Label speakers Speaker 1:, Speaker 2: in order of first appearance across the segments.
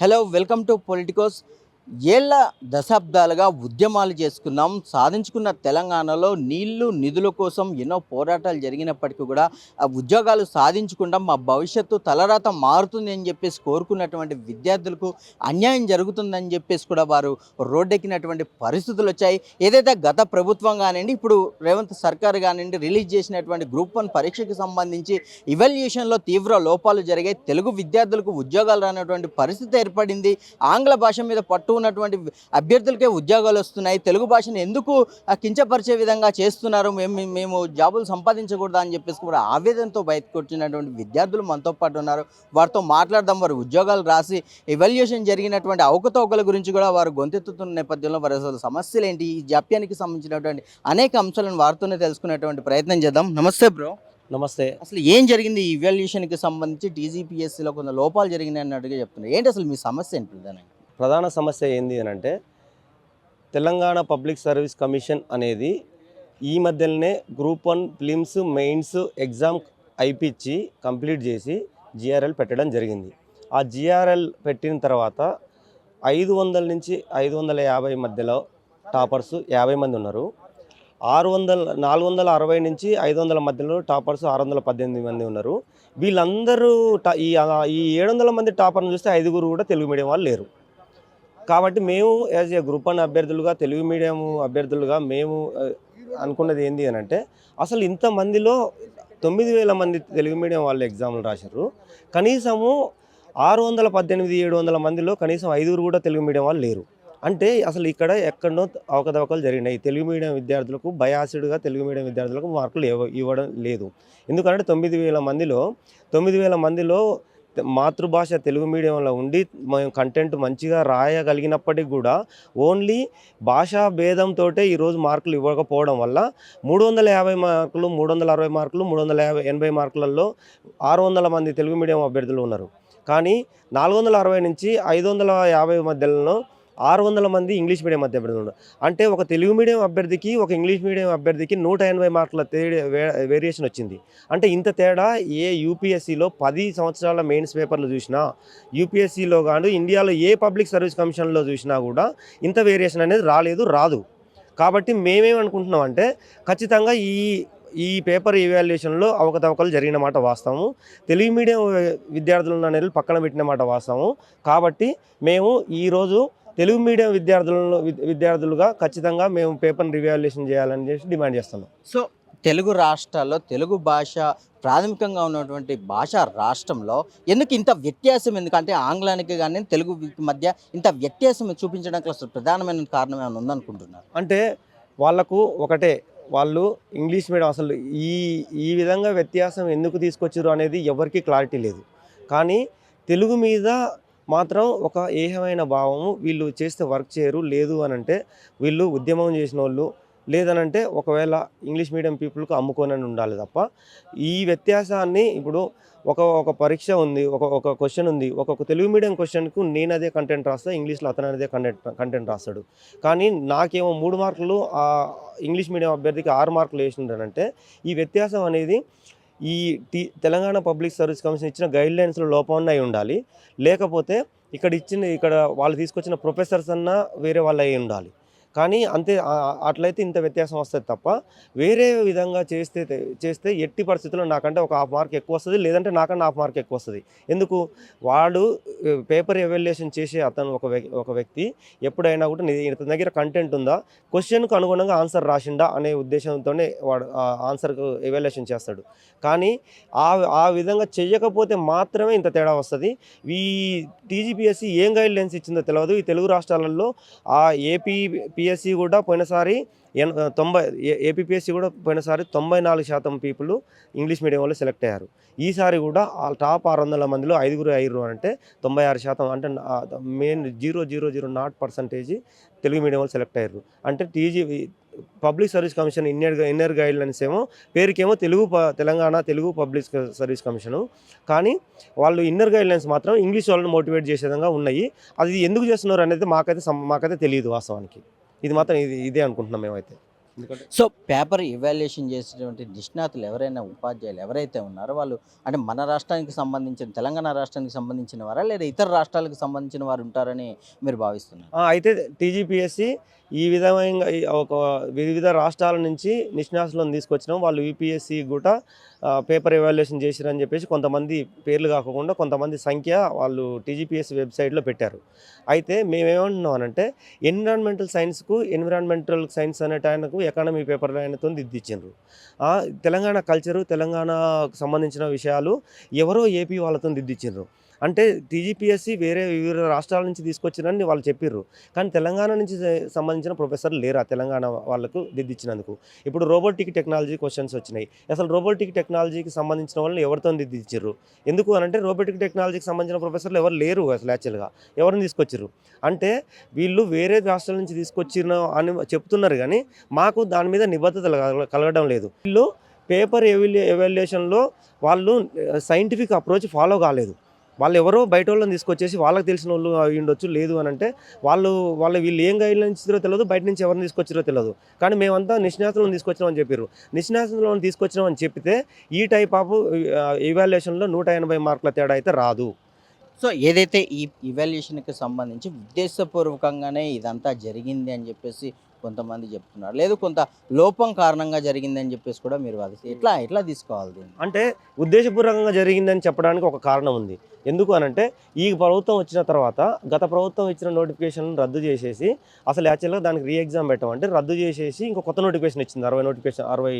Speaker 1: Hello welcome to Politicos ఏళ్ళ దశాబ్దాలుగా ఉద్యమాలు చేసుకున్నాం సాధించుకున్న తెలంగాణలో నీళ్ళు నిధుల కోసం ఎన్నో పోరాటాలు జరిగినప్పటికీ కూడా ఆ ఉద్యోగాలు సాధించుకుంటాం మా భవిష్యత్తు తలరాత మారుతుంది అని చెప్పేసి కోరుకున్నటువంటి విద్యార్థులకు అన్యాయం జరుగుతుందని చెప్పేసి కూడా వారు రోడ్డెక్కినటువంటి పరిస్థితులు వచ్చాయి. ఏదైతే గత ప్రభుత్వం కానివ్వండి ఇప్పుడు రేవంత్ సర్కార్ కానివ్వండి రిలీజ్ చేసినటువంటి గ్రూప్ వన్ పరీక్షకు సంబంధించి ఇవాల్యుయేషన్లో తీవ్ర లోపాలు జరిగాయి. తెలుగు విద్యార్థులకు ఉద్యోగాలు రానటువంటి పరిస్థితి ఏర్పడింది. ఆంగ్ల భాష మీద పట్టు ఉన్నటువంటి అభ్యర్థులకే ఉద్యోగాలు వస్తున్నాయి. తెలుగు భాషను ఎందుకు కించపరిచే విధంగా చేస్తున్నారు? మేము మేము జాబులు సంపాదించకూడదా అని చెప్పేసి కూడా ఆవేదనతో బయటకు వచ్చినటువంటి విద్యార్థులు మనతో పాటు ఉన్నారు. వారితో మాట్లాడదాం వారు ఉద్యోగాలు రాసి ఎవాల్యుయేషన్ జరిగినటువంటి అవకతవకల గురించి కూడా వారు గొంతెత్తుతున్న నేపథ్యంలో వారి అసలు సమస్యలు ఏంటి? ఈ జాప్యానికి సంబంధించినటువంటి అనేక అంశాలను వారితోనే తెలుసుకునేటువంటి ప్రయత్నం చేద్దాం. నమస్తే బ్రో.
Speaker 2: నమస్తే.
Speaker 1: అసలు ఏం జరిగింది ఈ ఇవాల్యుయేషన్కి సంబంధించి? టీజీపీఎస్సీలో కొంత లోపాలు జరిగినాయి అన్నట్టుగా చెప్తున్నారు ఏంటి అసలు మీ సమస్య ఏంటి ప్రధానంగా?
Speaker 2: ప్రధాన సమస్య ఏంది అని అంటే తెలంగాణ పబ్లిక్ సర్వీస్ కమిషన్ అనేది ఈ మధ్యలోనే group one prelims mains exam అయిపించి complete చేసి జిఆర్ఎల్ పెట్టడం జరిగింది. ఆ జిఆర్ఎల్ పెట్టిన తర్వాత ఐదు వందల నుంచి ఐదు వందల యాభై మధ్యలో టాపర్స్ యాభై మంది ఉన్నారు. ఆరు వందల నాలుగు వందల అరవై నుంచి ఐదు వందల మధ్యలో టాపర్స్ ఆరు వందల పద్దెనిమిది మంది ఉన్నారు. వీళ్ళందరూ ఈ ఈ ఏడు వందల మంది టాపర్ని చూస్తే ఐదుగురు కూడా తెలుగు మీడియం వాళ్ళు లేరు. కాబట్టి మేము యాజ్ ఏ గ్రూప్ వన్ అభ్యర్థులుగా తెలుగు మీడియం అభ్యర్థులుగా మేము అనుకున్నది ఏంటి అని అంటే అసలు ఇంతమందిలో తొమ్మిది వేల మంది తెలుగు మీడియం వాళ్ళు ఎగ్జామ్లు రాశారు. కనీసము ఆరు వందల పద్దెనిమిది ఏడు వందల మందిలో కనీసం ఐదుగురు కూడా తెలుగు మీడియం వాళ్ళు లేరు. అంటే అసలు ఇక్కడ ఎక్కడనో అవకతవకలు జరిగినాయి. తెలుగు మీడియం విద్యార్థులకు బయాసిడ్గా తెలుగు మీడియం విద్యార్థులకు మార్కులు ఇవ్వడం లేదు. ఎందుకంటే తొమ్మిది వేల మందిలో తొమ్మిది వేల మందిలో మాతృభాష తెలుగు మీడియంలో ఉండి మేము కంటెంట్ మంచిగా రాయగలిగినప్పటికి కూడా ఓన్లీ భాషా భేదంతో ఈరోజు మార్కులు ఇవ్వకపోవడం వల్ల మూడు వందల యాభై మార్కులు మూడు వందల అరవై మార్కులు మూడు వందల యాభై ఎనభై మార్కులలో ఆరు వందల మంది తెలుగు మీడియం అభ్యర్థులు ఉన్నారు. కానీ నాలుగు వందల అరవై నుంచి ఐదు వందల యాభై మధ్యలో ఆరు వందల మంది ఇంగ్లీష్ మీడియం అభ్యర్థులు ఉన్నారు. అంటే ఒక తెలుగు మీడియం అభ్యర్థికి ఒక ఇంగ్లీష్ మీడియం అభ్యర్థికి నూట ఎనభై మార్కుల తేడా వేరియేషన్ వచ్చింది. అంటే ఇంత తేడా ఏ యూపీఎస్సీలో పది సంవత్సరాల మెయిన్స్ పేపర్లు చూసినా యూపీఎస్సీలో కాదు ఇండియాలో ఏ పబ్లిక్ సర్వీస్ కమిషన్లో చూసినా కూడా ఇంత వేరియేషన్ అనేది రాలేదు రాదు. కాబట్టి మేమేమనుకుంటున్నాం అంటే ఖచ్చితంగా ఈ ఈ పేపర్ ఈవాల్యుయేషన్లో అవకతవకలు జరిగిన మాట వాస్తవము. తెలుగు మీడియం విద్యార్థులను అనేది పక్కన పెట్టిన మాట వాస్తవము. కాబట్టి మేము ఈరోజు తెలుగు మీడియం విద్యార్థులను విద్- విద్యార్థులుగా ఖచ్చితంగా మేము పేపర్ని రివాల్యుయేషన్ చేయాలని చెప్పి డిమాండ్ చేస్తున్నాం.
Speaker 1: సో తెలుగు రాష్ట్రాల్లో తెలుగు భాష ప్రాథమికంగా ఉన్నటువంటి భాష రాష్ట్రంలో ఎందుకు ఇంత వ్యత్యాసం? ఎందుకంటే ఆంగ్లానికి కానీ తెలుగు మధ్య ఇంత వ్యత్యాసం చూపించడానికి అసలు ప్రధానమైన కారణం ఏమైనా ఉందనుకుంటున్నారు?
Speaker 2: అంటే వాళ్ళకు ఒకటే వాళ్ళు ఇంగ్లీష్ మీడియం అసలు ఈ ఈ విధంగా వ్యత్యాసం ఎందుకు తీసుకొచ్చారు అనేది ఎవరికీ క్లారిటీ లేదు. కానీ తెలుగు మీద మాత్రం ఒక ఏహమైన భావము వీళ్ళు చేస్తే వర్క్ చేయరు లేదు అని అంటే వీళ్ళు ఉద్యమం చేసిన వాళ్ళు లేదనంటే ఒకవేళ ఇంగ్లీష్ మీడియం పీపుల్కి అమ్ముకొని ఉండాలి తప్ప ఈ వ్యత్యాసాన్ని ఇప్పుడు ఒక ఒక పరీక్ష ఉంది ఒక ఒక క్వశ్చన్ ఉంది ఒక్కొక్క తెలుగు మీడియం క్వశ్చన్కు నేను అదే కంటెంట్ రాస్తా ఇంగ్లీష్లో అతను అదే కంటెంట్ కంటెంట్ రాస్తాడు. కానీ నాకేమో మూడు మార్కులు ఇంగ్లీష్ మీడియం అభ్యర్థికి ఆరు మార్కులు వేసిండ్రనంటే ఈ వ్యత్యాసం అనేది ఈ T Telangana public service commission ఇచ్చిన గైడ్ లైన్స్లో లోపం అయి ఉండాలి. లేకపోతే ఇక్కడ ఇచ్చిన ఇక్కడ వాళ్ళు తీసుకొచ్చిన ప్రొఫెసర్స్ అన్నా వేరే వాళ్ళు అయి ఉండాలి. కానీ అంతే అట్లయితే ఇంత వ్యత్యాసం వస్తుంది తప్ప వేరే విధంగా చేస్తే చేస్తే ఎట్టి పరిస్థితుల్లో నాకంటే ఒక హాఫ్ మార్క్ ఎక్కువ వస్తుంది లేదంటే నాకన్నా హాఫ్ మార్క్ ఎక్కువ వస్తుంది. ఎందుకు? వాడు పేపర్ ఎవాల్యుయేషన్ చేసే అతను ఒక ఒక వ్యక్తి ఎప్పుడైనా కూడా ఇంత ఇతని దగ్గర కంటెంట్ ఉందా? క్వశ్చన్కు అనుగుణంగా ఆన్సర్ రాసిండా అనే ఉద్దేశంతోనే వాడు ఆ ఆన్సర్కు ఎవాల్యుయేషన్ చేస్తాడు. కానీ ఆ ఆ విధంగా చేయకపోతే మాత్రమే ఇంత తేడా వస్తుంది. ఈ టీజీపీఎస్సీ ఏం గైడ్ లైన్స్ ఇచ్చిందో తెలియదు ఈ తెలుగు రాష్ట్రాలలో ఆ ఏపీ పిఎస్సి కూడా పోయినసారి ఎన్ తొంభై ఏపీఎస్సి కూడా పోయినసారి తొంభై నాలుగు శాతం పీపుల్ ఇంగ్లీష్ మీడియం వాళ్ళు సెలెక్ట్ అయ్యారు. ఈసారి కూడా ఆ టాప్ ఆరు వందల మందిలో ఐదుగురు అయ్యారు అంటే తొంభై ఆరు శాతం అంటే main zero zero zero not percentage Telugu medium వాళ్ళు సెలెక్ట్ అయ్యారు అంటే TG public service commission inner inner guide lines ఏమో పేరుకేమో తెలుగు ప- Telangana Telugu public service commission. కానీ వాళ్ళు ఇన్నర్ గైడ్ లైన్స్ మాత్రం ఇంగ్లీష్ వాళ్ళని మోటివేట్ చేసే విధంగా ఉన్నాయి. అది ఎందుకు చేస్తున్నారు అనేది మాకైతే మాకైతే తెలియదు వాస్తవానికి. ఇది మాత్రం ఇది ఇదే అనుకుంటున్నాం మేమైతే.
Speaker 1: సో పేపర్ ఇవాల్యుయేషన్ చేసేటువంటి నిష్ణాతులు ఎవరైనా ఉపాధ్యాయులు ఎవరైతే ఉన్నారో వాళ్ళు అంటే మన రాష్ట్రానికి సంబంధించిన తెలంగాణ రాష్ట్రానికి సంబంధించిన వారా లేదా ఇతర రాష్ట్రాలకు సంబంధించిన వారు ఉంటారని మీరు భావిస్తున్నారు?
Speaker 2: అయితే టీజీపీఎస్సి ఈ విధమైన ఒక వివిధ రాష్ట్రాల నుంచి నిష్ణాసులను తీసుకొచ్చినాం. వాళ్ళు యూపీఎస్సి కూడా పేపర్ ఎవాల్యుయేషన్ చేసిరని చెప్పేసి కొంతమంది పేర్లు కాకుండా కొంతమంది సంఖ్య వాళ్ళు టీజీపీఎస్సి వెబ్సైట్లో పెట్టారు. అయితే మేమేమంటున్నాం అంటే ఎన్విరాన్మెంటల్ సైన్స్కు ఎన్విరాన్మెంటల్ సైన్స్ అనే ఆయనకు ఎకానమీ పేపర్లో ఆయనతో దిద్దిచ్చిండ్రు. తెలంగాణ కల్చరు తెలంగాణకు సంబంధించిన విషయాలు ఎవరో ఏపీ వాళ్ళతో దిద్దిచ్చిండ్రు. అంటే టీజీపీఎస్సి వేరే వివిధ రాష్ట్రాల నుంచి తీసుకొచ్చినని వాళ్ళు చెప్పిర్రు. కానీ తెలంగాణ నుంచి సంబంధించిన ప్రొఫెసర్లు లేరు ఆ తెలంగాణ వాళ్ళకు దిద్దిచ్చినందుకు. ఇప్పుడు రోబోటిక్ టెక్నాలజీ క్వశ్చన్స్ వచ్చినాయి. అసలు రోబోటిక్ టెక్నాలజీకి సంబంధించిన వాళ్ళని ఎవరితో దిద్దించారు ఎందుకు అని అంటే రోబోటిక్ టెక్నాలజీకి సంబంధించిన ప్రొఫెసర్లు ఎవరు లేరు అసలు యాక్చువల్గా. ఎవరిని తీసుకొచ్చారు అంటే వీళ్ళు వేరే రాష్ట్రాల నుంచి తీసుకొచ్చిన అని చెప్తున్నారు కానీ మాకు దాని మీద నిబద్ధత కలగడం లేదు. వీళ్ళు పేపర్ ఎవల్యూ ఎవాల్యుయేషన్లో వాళ్ళు సైంటిఫిక్ అప్రోచ్ ఫాలో కాలేదు. వాళ్ళు ఎవరో బయట వాళ్ళని తీసుకొచ్చేసి వాళ్ళకి తెలిసిన వాళ్ళు అయి ఉండొచ్చు లేదు అని అంటే వాళ్ళు వాళ్ళు వీళ్ళు ఏం గైడ్లైన్స్ ఇచ్చారో తెలియదు బయట నుంచి ఎవరిని తీసుకొచ్చారో తెలియదు కానీ మేమంతా నిష్ణాతులను తీసుకొచ్చినామని చెప్పారు నిష్ణాతులను తీసుకొచ్చినామని చెప్తే ఈ టైప్ ఆఫ్ ఇవాల్యుయేషన్లో నూట ఎనభై మార్కుల తేడా అయితే రాదు.
Speaker 1: సో ఏదైతే ఈ ఇవాల్యుయేషన్కి సంబంధించి ఉద్దేశపూర్వకంగానే ఇదంతా జరిగింది అని చెప్పేసి కొంతమంది చెప్తున్నారు. లేదు కొంత లోపం కారణంగా జరిగింది అని చెప్పేసి కూడా మీరు వాదిస్తే ఎట్లా ఎట్లా తీసుకోవాలి దీన్ని?
Speaker 2: అంటే ఉద్దేశపూర్వకంగా జరిగిందని చెప్పడానికి ఒక కారణం ఉంది. ఎందుకు అనంటే ఈ ప్రభుత్వం వచ్చిన తర్వాత గత ప్రభుత్వం ఇచ్చిన నోటిఫికేషన్ రద్దు చేసేసి అసలు యాక్చువల్గా దానికి రీ ఎగ్జామ్ పెట్టమంటే రద్దు చేసేసి ఇంకో కొత్త నోటిఫికేషన్ ఇచ్చింది అరవై నోటిఫికేషన్ అరవై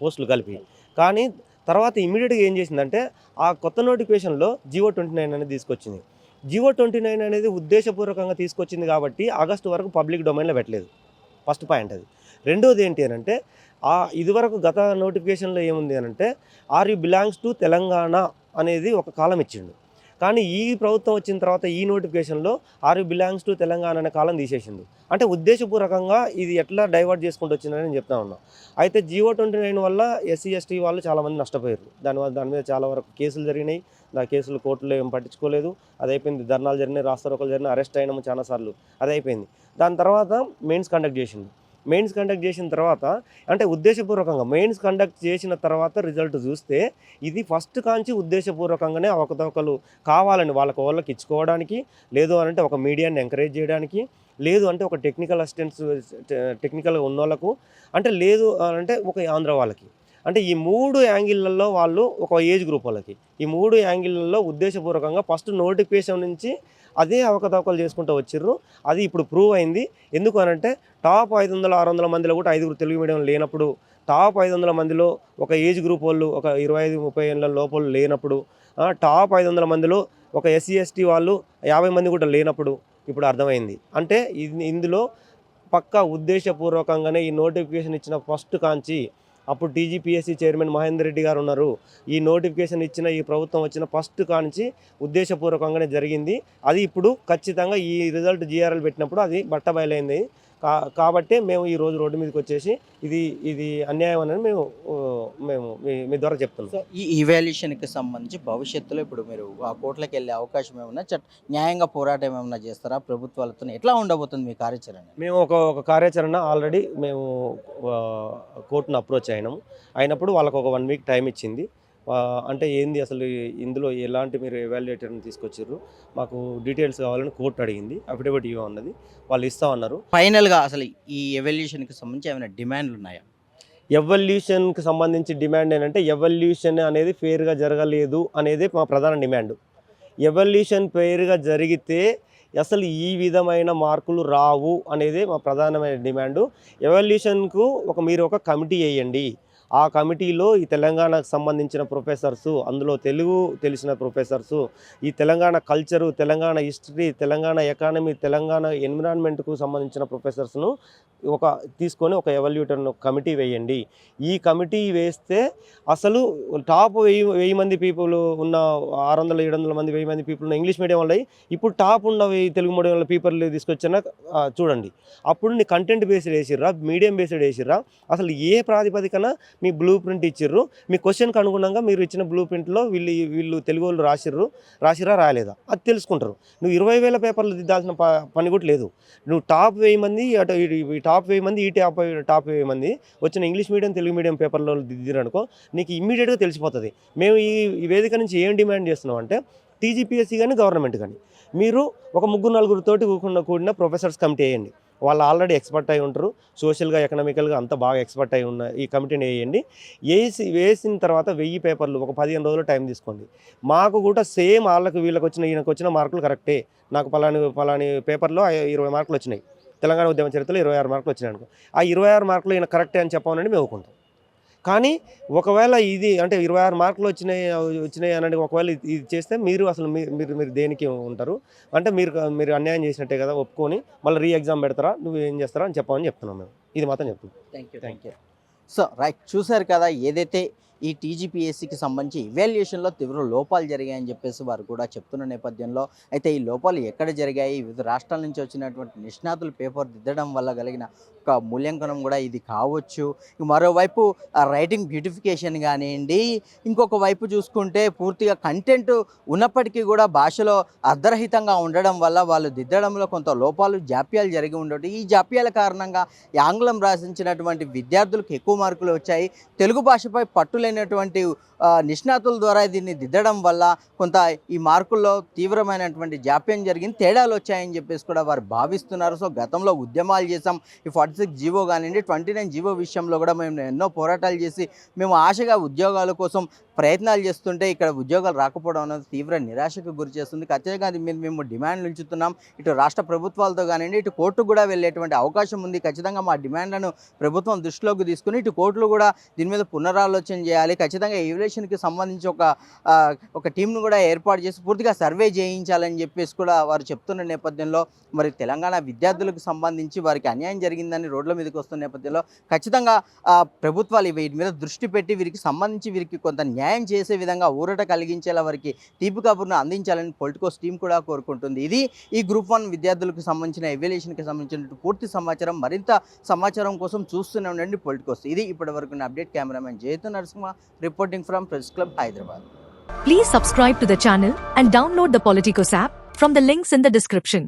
Speaker 2: పోస్టులు కలిపి. కానీ తర్వాత ఇమీడియట్గా ఏం చేసిందంటే ఆ కొత్త నోటిఫికేషన్లో జియో ట్వంటీ నైన్ అనేది తీసుకొచ్చింది. జియో ట్వంటీ నైన్ అనేది ఉద్దేశపూర్వకంగా తీసుకొచ్చింది కాబట్టి ఆగస్టు వరకు పబ్లిక్ డొమైన్లో పెట్టలేదు. ఫస్ట్ పాయింట్ అది. రెండోది ఏంటి అని అంటే ఆ ఇదివరకు గత నోటిఫికేషన్లో ఏముంది అని అంటే are you belongs to Telangana అనేది ఒక కాలం ఇచ్చిండు. కానీ ఈ ప్రభుత్వం వచ్చిన తర్వాత ఈ నోటిఫికేషన్లో are you belongs to Telangana అనే కాలం తీసేసింది. అంటే ఉద్దేశపూర్వకంగా ఇది ఎట్లా డైవర్ట్ చేసుకుంటూ వచ్చిందని నేను చెప్తా ఉన్నా. అయితే జియో ట్వంటీ నైన్ వల్ల ఎస్సీ ఎస్టీ వాళ్ళు చాలామంది నష్టపోయారు. దానివల్ల దాని మీద చాలా వరకు కేసులు జరిగినాయి. ఆ కేసులు కోర్టులో ఏం పట్టించుకోలేదు. అది అయిపోయింది. ధర్నాలు జరిగినాయి. రాస్తారోకలు జరిగినాయి. అరెస్ట్ అయినాము చాలాసార్లు. అది అయిపోయింది. దాని తర్వాత మెయిన్స్ కండక్ట్ చేసింది మెయిన్స్ కండక్ట్ చేసిన తర్వాత అంటే ఉద్దేశపూర్వకంగా మెయిన్స్ కండక్ట్ చేసిన తర్వాత రిజల్ట్ చూస్తే ఇది ఫస్ట్ కాంచి ఉద్దేశపూర్వకంగానే అవకతవకలు కావాలని వాళ్ళకి వాళ్ళకి ఇచ్చుకోవడానికి లేదు అని అంటే ఒక మీడియాని ఎంకరేజ్ చేయడానికి లేదు అంటే ఒక టెక్నికల్ అసిస్టెంట్స్ టెక్నికల్గా ఉన్న వాళ్ళకు అంటే లేదు అని అంటే ఒక ఆంధ్ర వాళ్ళకి. అంటే ఈ మూడు యాంగిళ్ళల్లో వాళ్ళు ఒక ఏజ్ గ్రూప్ వాళ్ళకి. ఈ మూడు యాంగిళ్ళల్లో ఉద్దేశపూర్వకంగా ఫస్ట్ నోటిఫికేషన్ నుంచి అదే అవకతవకలు చేసుకుంటూ వచ్చిర్రు. అది ఇప్పుడు ప్రూవ్ అయింది. ఎందుకు అనంటే టాప్ ఐదు వందల ఆరు వందల మందిలో కూడా ఐదుగురు తెలుగు మీడియం లేనప్పుడు టాప్ ఐదు వందల మందిలో ఒక ఏజ్ గ్రూప్ వాళ్ళు ఒక ఇరవై ఐదు ముప్పై ఏళ్ళ లోపల లేనప్పుడు టాప్ ఐదు వందల మందిలో ఒక ఎస్సీ ఎస్టీ వాళ్ళు యాభై మంది కూడా లేనప్పుడు ఇప్పుడు అర్థమైంది. అంటే ఇది ఇందులో పక్కా ఉద్దేశపూర్వకంగానే ఈ నోటిఫికేషన్ ఇచ్చిన ఫస్ట్ కాంచి అప్పుడు టీజీపీఎస్సీ చైర్మన్ మహేందర్ రెడ్డి గారు ఉన్నారు. ఈ నోటిఫికేషన్ ఇచ్చిన ఈ ప్రభుత్వం వచ్చిన ఫస్ట్ కానించి ఉద్దేశపూర్వకంగానే జరిగింది. అది ఇప్పుడు ఖచ్చితంగా ఈ రిజల్ట్ జీఆర్ఎల్ పెట్టినప్పుడు అది బట్టబయలైంది. కా కాబట్టి మేము ఈ రోజు రోడ్డు మీదకి వచ్చేసి ఇది ఇది అన్యాయం అని మేము మేము మీ ద్వారా చెప్తున్నాం.
Speaker 1: ఈ ఇవాల్యుయేషన్కి సంబంధించి భవిష్యత్తులో ఇప్పుడు మీరు ఆ కోర్టులకు వెళ్ళే అవకాశం ఏమన్నా చట్ న్యాయంగా పోరాటం ఏమైనా చేస్తారా? ప్రభుత్వాలతో ఎట్లా ఉండబోతుంది మీ కార్యాచరణ?
Speaker 2: మేము ఒక ఒక కార్యాచరణ ఆల్రెడీ మేము కోర్టును అప్రోచ్ అయినాము. అయినప్పుడు వాళ్ళకు ఒక వన్ వీక్ టైం ఇచ్చింది. అంటే ఏంది అసలు ఇందులో ఎలాంటి మీరు ఎవాల్యుయేటర్ని తీసుకొచ్చారు? మాకు డీటెయిల్స్ కావాలని కోర్టు అడిగింది. అఫిడవిట్ ఇవ్వ ఉన్నది వాళ్ళు ఇస్తామన్నారు
Speaker 1: ఫైనల్గా అసలు ఈ ఎవల్యూషన్కి సంబంధించి ఏమైనా డిమాండ్లు ఉన్నాయా?
Speaker 2: ఎవల్యూషన్కి సంబంధించి డిమాండ్ ఏంటంటే ఎవల్యూషన్ అనేది ఫెయిర్గా జరగలేదు అనేది మా ప్రధాన డిమాండ్ ఎవల్యూషన్ ఫెయిర్గా జరిగితే అసలు ఈ విధమైన మార్కులు రావు అనేది మా ప్రధానమైన డిమాండు ఎవల్యూషన్కు ఒక మీరు ఒక కమిటీ వేయండి. ఆ కమిటీలో ఈ తెలంగాణకు సంబంధించిన ప్రొఫెసర్సు అందులో తెలుగు తెలిసిన ప్రొఫెసర్సు ఈ Telangana culture Telangana history Telangana economy Telangana ఎన్విరాన్మెంట్కు సంబంధించిన ప్రొఫెసర్స్ను ఒక తీసుకొని ఒక ఎవల్యూటర్ కమిటీ వేయండి. ఈ కమిటీ వేస్తే అసలు టాప్ వెయ్యి వెయ్యి మంది పీపుల్ ఉన్న ఆరు వందల ఏడు వందల మంది వెయ్యి మంది పీపుల్ ఉన్న ఇంగ్లీష్ మీడియం వాళ్ళు ఇప్పుడు టాప్ ఉన్న తెలుగు మీడియం వాళ్ళ పీపుల్ తీసుకొచ్చిన చూడండి. అప్పుడు నీ కంటెంట్ బేస్డ్ వేసిర్రా మీడియం బేస్డ్ వేసిర్రా అసలు ఏ ప్రాతిపదికన మీ బ్లూ ప్రింట్ ఇచ్చిర్రు. మీ క్వశ్చన్కి అనుగుణంగా మీరు ఇచ్చిన బ్లూ ప్రింట్లో వీళ్ళు వీళ్ళు తెలుగు వాళ్ళు రాసిర్రు. రాసిరా రాలేదా? అది తెలుసుకుంటారు. నువ్వు ఇరవై వేల పేపర్లు దిద్దాల్సిన ప పని కూడా లేదు. నువ్వు టాప్ వెయ్యి మంది అటు ఈ- టాప్ వెయ్యి మంది ఈ టాప్ టాప్ వెయ్యి మంది వచ్చిన ఇంగ్లీష్ మీడియం తెలుగు మీడియం పేపర్లో దిద్దిరనుకో నీకు ఇమ్మీడియట్గా తెలిసిపోతుంది. మేము ఈ ఈ వేదిక నుంచి ఏం డిమాండ్ చేస్తున్నాం అంటే టీజీపీఎస్సీ కానీ గవర్నమెంట్ కానీ మీరు ఒక ముగ్గురు నలుగురితోటి కూడిన కూడిన ప్రొఫెసర్స్ కమిటీ వేయండి. వాళ్ళు ఆల్రెడీ ఎక్స్పర్ట్ అయి ఉంటారు. సోషల్గా ఎకనామికల్గా అంత బాగా ఎక్స్పర్ట్ అయి ఉన్న ఈ కమిటీని వేయండి. వేసి వేసిన తర్వాత వెయ్యి పేపర్లు ఒక పదిహేను రోజులు టైం తీసుకోండి. మాకు కూడా సేమ్ వాళ్ళకి వీళ్ళకి వచ్చిన ఈయనకు వచ్చిన మార్కులు కరెక్టే. నాకు పలాని పలాని పేపర్లో ఇరవై మార్కులు వచ్చినాయి. తెలంగాణ ఉద్యమ చరిత్రలో ఇరవై ఆరు మార్కులు వచ్చినాయి అనుకో. ఆ ఇరవై ఆరు మార్కులు ఈయన కరెక్టే అని చెప్పమనండి మేము ఒప్పుకుంటాం. కానీ ఒకవేళ ఇది అంటే ఇరవై ఆరు మార్కులు వచ్చినాయి వచ్చినాయి అని ఒకవేళ ఇది చేస్తే మీరు అసలు మీరు మీరు దేనికి ఉంటారు? అంటే మీరు మీరు అన్యాయం చేసినట్టే కదా ఒప్పుకొని మళ్ళీ రీ ఎగ్జామ్ పెడతారా? నువ్వు ఏం చేస్తారా అని చెప్పమని చెప్తున్నాం మేము. ఇది మాత్రం చెప్తున్నాం.
Speaker 1: Thank you thank you so right చూశారు కదా ఏదైతే ఈ టీజీపీఎస్సీకి సంబంధించి ఇవాల్యుయేషన్లో తీవ్ర లోపాలు జరిగాయని చెప్పేసి వారు కూడా చెప్తున్న నేపథ్యంలో అయితే ఈ లోపాలు ఎక్కడ జరిగాయి? వివిధ రాష్ట్రాల నుంచి వచ్చినటువంటి నిష్ణాతులు పేపర్ దిద్దడం వల్ల కలిగిన ఒక మూల్యాంకనం కూడా ఇది కావచ్చు. మరోవైపు ఆ రైటింగ్ బ్యూటిఫికేషన్ కానివ్వండి ఇంకొక వైపు చూసుకుంటే పూర్తిగా కంటెంట్ ఉన్నప్పటికీ కూడా భాషలో అర్ధరహితంగా ఉండడం వల్ల వాళ్ళు దిద్దడంలో కొంత లోపాలు జాప్యాలు జరిగి ఉండటం ఈ జాప్యాల కారణంగా ఆంగ్లం రాసించినటువంటి విద్యార్థులకు ఎక్కువ మార్కులు వచ్చాయి. తెలుగు భాషపై పట్టులే లేనటువంటి నిష్ణాతుల ద్వారా దీన్ని దిద్దడం వల్ల కొంత ఈ మార్కుల్లో తీవ్రమైనటువంటి జాప్యం జరిగింది తేడాలు వచ్చాయని చెప్పేసి కూడా వారు భావిస్తున్నారు. సో గతంలో ఉద్యమాలు చేసాం ఈ ఫార్టీ సిక్స్ జీవో కానివ్వండి ట్వంటీ నైన్ జీవో విషయంలో కూడా మేము ఎన్నో పోరాటాలు చేసి మేము ఆశగా ఉద్యోగాల కోసం ప్రయత్నాలు చేస్తుంటే ఇక్కడ ఉద్యోగాలు రాకపోవడం అనేది తీవ్ర నిరాశకు గురి చేస్తుంది. ఖచ్చితంగా అది మీద మేము డిమాండ్లు ఉంచుతున్నాం ఇటు రాష్ట్ర ప్రభుత్వాలతో కానివ్వండి ఇటు కోర్టుకు కూడా వెళ్ళేటువంటి అవకాశం ఉంది. ఖచ్చితంగా మా డిమాండ్లను ప్రభుత్వం దృష్టిలోకి తీసుకుని ఇటు కోర్టులు కూడా దీని మీద పునరాలోచన చేయాలి. ఖచ్చితంగా ఏవిలేషన్కి సంబంధించి ఒక ఒక టీంను కూడా ఏర్పాటు చేసి పూర్తిగా సర్వే చేయించాలని చెప్పేసి కూడా వారు చెప్తున్న నేపథ్యంలో మరి తెలంగాణ విద్యార్థులకు సంబంధించి వారికి అన్యాయం జరిగిందని రోడ్ల మీదకి వస్తున్న నేపథ్యంలో ఖచ్చితంగా ప్రభుత్వాలు వీటి మీద దృష్టి పెట్టి వీరికి సంబంధించి వీరికి కొంత న్యాయం న్యాయం చేసే విధంగా ఊరట కలిగించేలా వారికి తీపి కబుర్ను అందించాలని పొలిటికోస్ టీం కూడా కోరుకుంటుంది. ఇది ఈ గ్రూప్ వన్ విద్యార్థులకు సంబంధించిన ఎవాల్యుయేషన్కి సంబంధించిన పూర్తి సమాచారం మరింత సమాచారం కోసం చూస్తూనే ఉండండి పొలిటికోస్. ఇది ఇప్పటి వరకు update. Cameraman Jayathu Narasimha reporting from press club Hyderabad.
Speaker 3: Please subscribe to the channel and download the Politicos app from the links in the description.